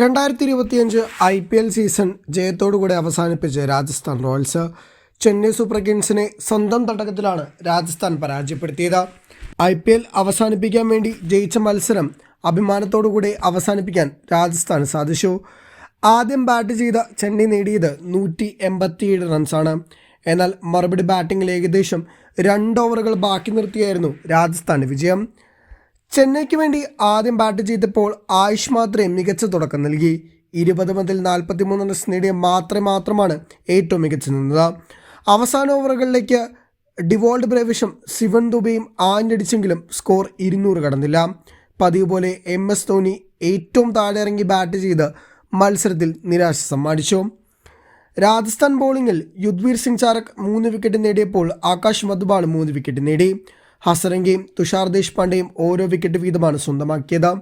രണ്ടായിരത്തി ഇരുപത്തിയഞ്ച് I P L season ജയത്തോടുകൂടി അവസാനിപ്പിച്ച് രാജസ്ഥാൻ റോയൽസ് ചെന്നൈ സൂപ്പർ കിങ്സിനെ സ്വന്തം തടക്കത്തിലാണ് രാജസ്ഥാൻ പരാജയപ്പെടുത്തിയത്. ഐ പി എൽ അവസാനിപ്പിക്കാൻ വേണ്ടി ജയിച്ച മത്സരം അഭിമാനത്തോടുകൂടി അവസാനിപ്പിക്കാൻ രാജസ്ഥാൻ സാധിച്ചു. ആദ്യം ബാറ്റ് ചെയ്ത ചെന്നൈ നേടിയത് നൂറ്റി എൺപത്തിയേഴ് റൺസാണ് എന്നാൽ മറുപടി ബാറ്റിംഗിൽ ഏകദേശം രണ്ട് ഓവറുകൾ ബാക്കി നിർത്തിയായിരുന്നു രാജസ്ഥാന്റെ വിജയം. ചെന്നൈക്ക് വേണ്ടി ആദ്യം ബാറ്റ് ചെയ്തപ്പോൾ ആയുഷ് മാത്രമേ മികച്ച തുടക്കം നൽകി. ഇരുപത് മുതൽ നാൽപ്പത്തിമൂന്ന് റൺസ് നേടിയ മാത്രമേ മാത്രമാണ് ഏറ്റവും മികച്ചു നിന്നത്. അവസാന ഓവറുകളിലേക്ക് ഡിവോൾഡ് ബ്രേവിഷും ശിവൻ ദുബയും ആഞ്ഞടിച്ചെങ്കിലും സ്കോർ ഇരുന്നൂറ് കടന്നില്ല. പതിവ് പോലെ എം എസ് ധോനി ഏറ്റവും താഴെ ഇറങ്ങി ബാറ്റ് ചെയ്ത് മത്സരത്തിൽ നിരാശ സമ്മാനിച്ചു. രാജസ്ഥാൻ ബോളിങ്ങിൽ യുദ്വീർ സിംഗ് ചാരക് മൂന്ന് വിക്കറ്റ് നേടിയപ്പോൾ ആകാശ് മധുബാൾ മൂന്ന് വിക്കറ്റ് നേടി. ഹസരംഗയും തുഷാർ ദേശ്പാണ്ഡെയും ഓരോ വിക്കറ്റ് വീതമാണ് സ്വന്തമാക്കിയത്.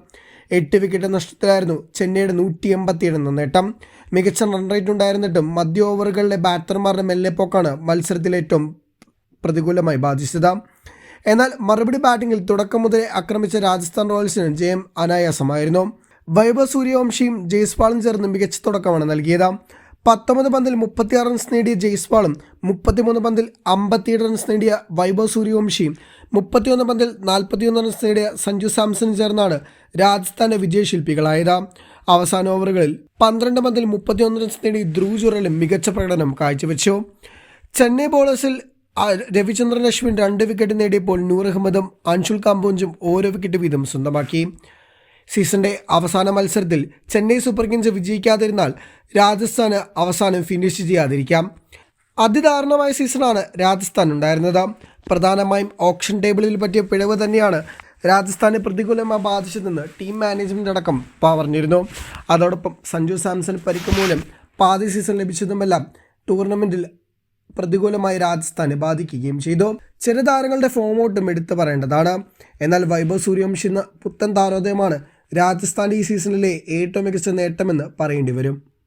എട്ട് വിക്കറ്റ് നഷ്ടത്തിലായിരുന്നു ചെന്നൈയുടെ നൂറ്റി എൺപത്തിയേഴ് എന്ന നേട്ടം. മികച്ച റൺ റേറ്റ് ഉണ്ടായിരുന്നിട്ടും മധ്യ ഓവറുകളിലെ ബാറ്റർമാരുടെ മെല്ലെപ്പോക്കാണ് മത്സരത്തിൽ ഏറ്റവും പ്രതികൂലമായി ബാധിച്ചത്. എന്നാൽ മറുപടി ബാറ്റിംഗിൽ തുടക്കം മുതലേ ആക്രമിച്ച രാജസ്ഥാൻ റോയൽസിന് ജയം അനായാസമായിരുന്നു. വൈഭവ് സൂര്യവംശിയും ജയ്സ്വാളും ചേർന്ന് മികച്ച തുടക്കമാണ് നൽകിയത്. പത്തൊമ്പത് പന്തിൽ മുപ്പത്തിയാറ് റൺസ് നേടിയ ജയ്സ്വാളും മുപ്പത്തിമൂന്ന് പന്തിൽ അമ്പത്തിയേഴ് റൺസ് നേടിയ വൈഭവ് സൂര്യവംശിയും മുപ്പത്തിയൊന്ന് പന്തിൽ നാൽപ്പത്തിയൊന്ന് റൺസ് നേടിയ സഞ്ജു സാംസൺ ചേർന്നാണ് രാജസ്ഥാന്റെ വിജയശില്പികളായത്. അവസാന ഓവറുകളിൽ പന്ത്രണ്ട് പന്തിൽ മുപ്പത്തിയൊന്ന് റൺസ് നേടി ധ്രുവ് ജുറലും മികച്ച പ്രകടനം കാഴ്ചവെച്ചു. ചെന്നൈ ബോളേഴ്സിൽ രവിചന്ദ്രൻ അശ്വിൻ രണ്ട് വിക്കറ്റ് നേടിയപ്പോൾ നൂർ അഹമ്മദും അൻഷുൽ കാമ്പോഞ്ചും ഓരോ വിക്കറ്റ് വീതം സ്വന്തമാക്കി. സീസണിന്റെ അവസാന മത്സരത്തിൽ ചെന്നൈ സൂപ്പർ കിങ്സ് വിജയിക്കാതിരുന്നാൽ രാജസ്ഥാന് അവസാനം ഫിനിഷ് ചെയ്യാതിരിക്കാം. അതിദാരുണമായ സീസണാണ് രാജസ്ഥാൻ ഉണ്ടായിരുന്നത് പ്രധാനമായും ഓപ്ഷൻ ടേബിളിൽ പറ്റിയ പിഴവ് തന്നെയാണ് രാജസ്ഥാനെ പ്രതികൂലമായി ബാധിച്ചതെന്ന് ടീം മാനേജ്മെന്റ് അടക്കം പറഞ്ഞിരുന്നു. അതോടൊപ്പം സഞ്ജു സാംസൺ പരിക്ക് മൂലം പാതി സീസൺ ലഭിച്ചതുമെല്ലാം ടൂർണമെന്റിൽ പ്രതികൂലമായി രാജസ്ഥാനെ ബാധിക്കുകയും ചെയ്തു. ചില താരങ്ങളുടെ ഫോം ഔട്ടും എടുത്തു പറയേണ്ടതാണ്. എന്നാൽ വൈഭവ് സൂര്യവംശി എന്ന പുത്തൻ താരോദയമാണ് രാജസ്ഥാന്റെ ഈ സീസണിലെ ഏറ്റവും മികച്ച നേട്ടമെന്ന് പറയേണ്ടി വരും.